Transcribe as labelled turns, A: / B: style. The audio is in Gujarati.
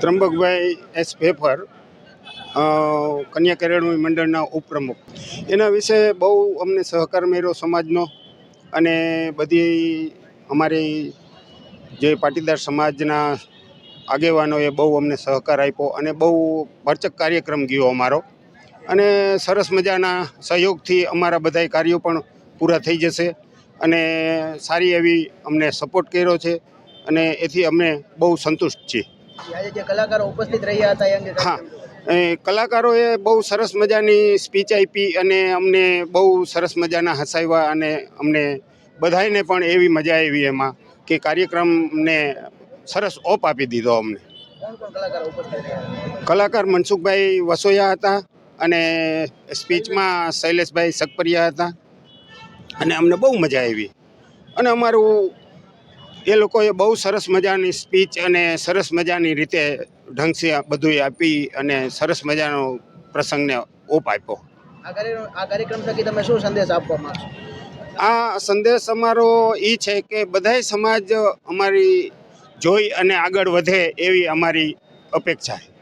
A: ત્રંબકભાઈ એસ ફેફર કન્યા કેળવણી મંડળના ઉપપ્રમુખ. એના વિશે બહુ અમને સહકાર મળ્યો સમાજનો અને બધી અમારી જે પાટીદાર સમાજના આગેવાનોએ બહુ અમને સહકાર આપ્યો અને બહુ ભરચક કાર્યક્રમ ગયો અમારો. અને સરસ મજાના સહયોગથી અમારા બધાય કાર્યો પણ પૂરા થઈ જશે અને સારી એવી અમને સપોર્ટ કર્યો છે અને એથી અમે બહુ સંતુષ્ટ છીએ.
B: આજે જે કલાકારો ઉપસ્થિત રહ્યા હતા એ અંગે
A: હા. કલાકારોએ બહુ સરસ મજાની સ્પીચ આપી અને અમને બહુ સરસ મજાના હસાવ્યા અને અમને બધાને પણ એવી મજા આવી એમાં કે કાર્યક્રમને સરસ ઓપ આપી દીધો અમને.
B: કલાકાર
A: મનસુખભાઈ વસોયા હતા અને સ્પીચમાં શૈલેષભાઈ સકપરિયા હતા અને અમને બહુ મજા આવી. અને અમારું એ લોકોએ બહુ સરસ મજાની સ્પીચ અને સરસ મજાની રીતે ઢંગથી બધું આપી અને સરસ મજાનો પ્રસંગને ઓપ આપ્યો.
B: આ કાર્યક્રમ થકી તમે શું સંદેશ આપવા માંગશો
A: આ સંદેશ અમારો એ છે કે બધાય સમાજ અમારી જોઈ અને આગળ વધે એવી અમારી અપેક્ષા છે.